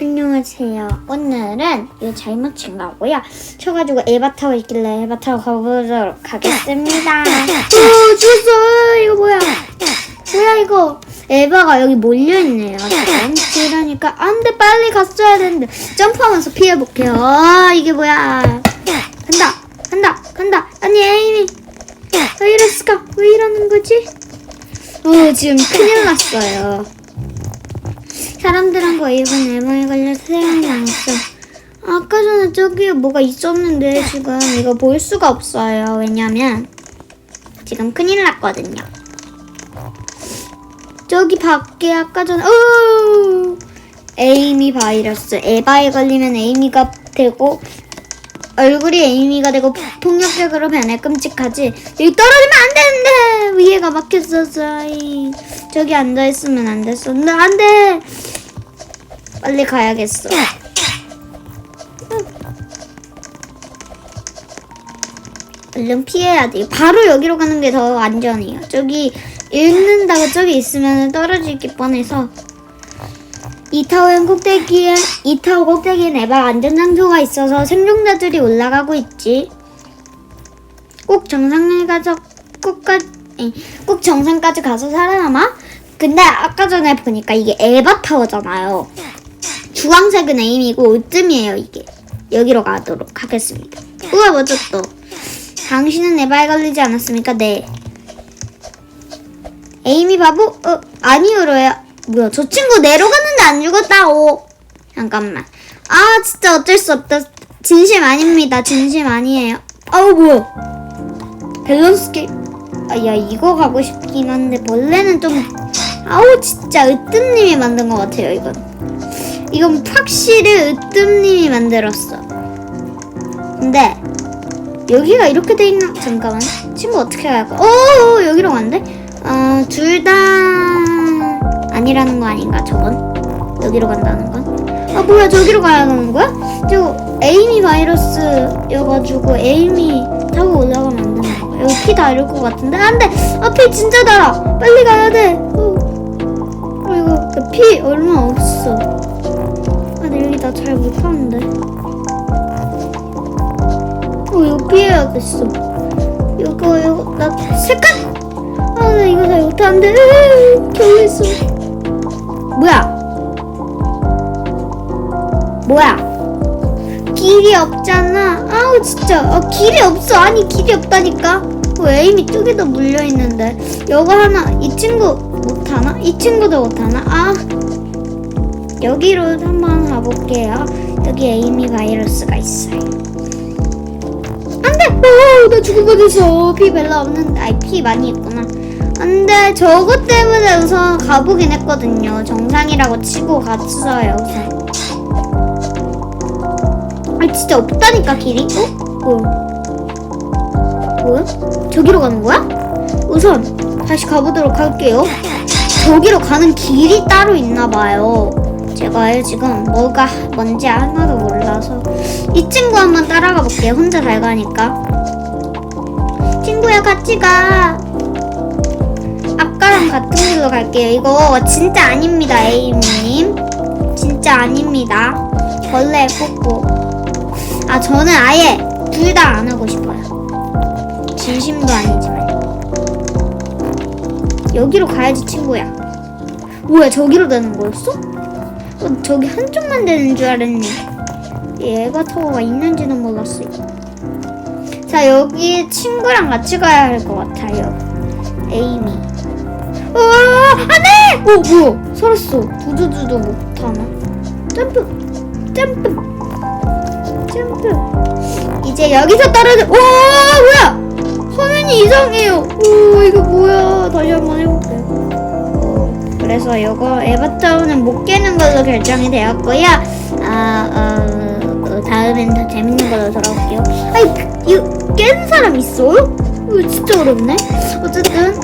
안녕하세요. 오늘은 이거 잘못 친 거고요. 쳐가지고 에바타워 있길래 에바타워 가보도록 하겠습니다. 오, 죽었어. 이거 뭐야? 뭐야 이거? 에바가 여기 몰려있네요. 그러니까 안돼 빨리 갔어야 되는데 점프하면서 피해볼게요. 아, 이게 뭐야? 간다, 간다, 간다. 아니 에이미. 왜 이랬을까? 왜 이러는 거지? 어, 지금 큰일 났어요. 사람들한테 이번 앨범에 걸려서 세상이 당했어. 아까 전에 저기 뭐가 있었는데 지금 이거 볼 수가 없어요. 왜냐면 지금 큰일 났거든요. 저기 밖에 아까 전에 어 에이미 바이러스 에바에 걸리면 에이미가 되고 얼굴이 에이미가 되고 폭력적으로 변해 끔찍하지 여기 떨어지면 안 되는데 위에가 막혔었어 이. 저기 앉아 있으면 안 됐어. 근데 안 돼! 빨리 가야겠어. 얼른 피해야 돼. 바로 여기로 가는 게 더 안전해요. 저기 읽는다고 저기 있으면 떨어지기 뻔해서. 이 타워엔 꼭대기에 이 타워 꼭대기에 내발 안전 장소가 있어서 생존자들이 올라가고 있지. 꼭 정상에 가서 꼭까 에, 꼭 정상까지 가서 살아남아? 근데 아까 전에 보니까 이게 에바 타워잖아요. 주황색은 에임이고 으뜸이에요 이게. 여기로 가도록 하겠습니다. 우와 멋졌다. 당신은 에바에 걸리지 않았습니까? 네. 에이미 바보? 어 아니요로요. 뭐야 저 친구 내려갔는데 안 죽었다고. 잠깐만. 아 진짜 어쩔 수 없다. 진심 아닙니다. 진심 아니에요. 아우 뭐야. 밸런스 게임. 아 야 이거 가고 싶긴 한데 벌레는 좀 아우 진짜 으뜸님이 만든 것 같아요 이건. 이건 확실히 으뜸님이 만들었어. 근데 여기가 이렇게 돼 있나? 잠깐만. 친구 어떻게 갈까? 오 여기로 간대? 어, 둘 다 아니라는 거 아닌가 저건? 여기로 간다는 건? 아 뭐야 저기로 가야 하는 거야? 저 에이미 바이러스여가지고 에이미 타고 여기 피다 잃을 것 같은데? 안돼. 아피 진짜 달아. 빨리 가야 돼. 어, 어 이거 피 얼마 없어. 아 근데 여기 나 잘 못하는데. 어 이거 피해야겠어. 이거 이거 나 색깔? 아, 나 이거 잘 못하는데. 겨우 있어. 뭐야? 뭐야? 길이 없잖아. 아우, 진짜. 아, 길이 없어. 아니, 길이 없다니까. 왜 에임이 쪽에도 물려있는데. 이거 하나, 이 친구 못하나? 이 친구도 못하나? 아. 여기로 한번 가볼게요. 여기 에이미 바이러스가 있어요. 안돼! 오, 나 죽을 뻔했어. 피 별로 없는데, 아니 피 많이 있구나. 안돼, 저것 때문에 우선 가보긴 했거든요. 정상이라고 치고 갔어요. 우선. 아 진짜 없다니까 길이? 어? 뭐야? 뭐야? 저기로 가는 거야? 우선 다시 가보도록 할게요. 저기로 가는 길이 따로 있나 봐요. 제가 지금 뭐가 뭔지 하나도 몰라서 이 친구 한번 따라가 볼게요. 혼자 잘 가니까. 친구야 같이 가. 아까랑 같은 길로 갈게요. 이거 진짜 아닙니다, 에이미님. 진짜 아닙니다. 벌레 뽑고. 아 저는 아예 둘 다 안 하고 싶어요. 진심도 아니지만. 여기로 가야지 친구야. 뭐야 저기로 되는 거였어? 어, 저기 한쪽만 되는 줄 알았네. 얘가 타워가 있는지는 몰랐어요. 자, 여기 친구랑 같이 가야 할 것 같아요. 에이미. 우와, 안 돼! 오, 뭐야? 살았어. 두두두두 못하나? 점프! 점프! 점프! 이제 여기서 떨어져. 와, 뭐야! 화면이 이상해요. 오, 이거 뭐야? 다시 한번 해볼게요. 그래서 이거 에바타운은 못 깨는 걸로 결정이 되었고요. 아, 어, 어, 다음엔 더 재밌는 걸로 돌아올게요. 아이, 이거 깬 사람 있어요? 이거 진짜 어렵네. 어쨌든.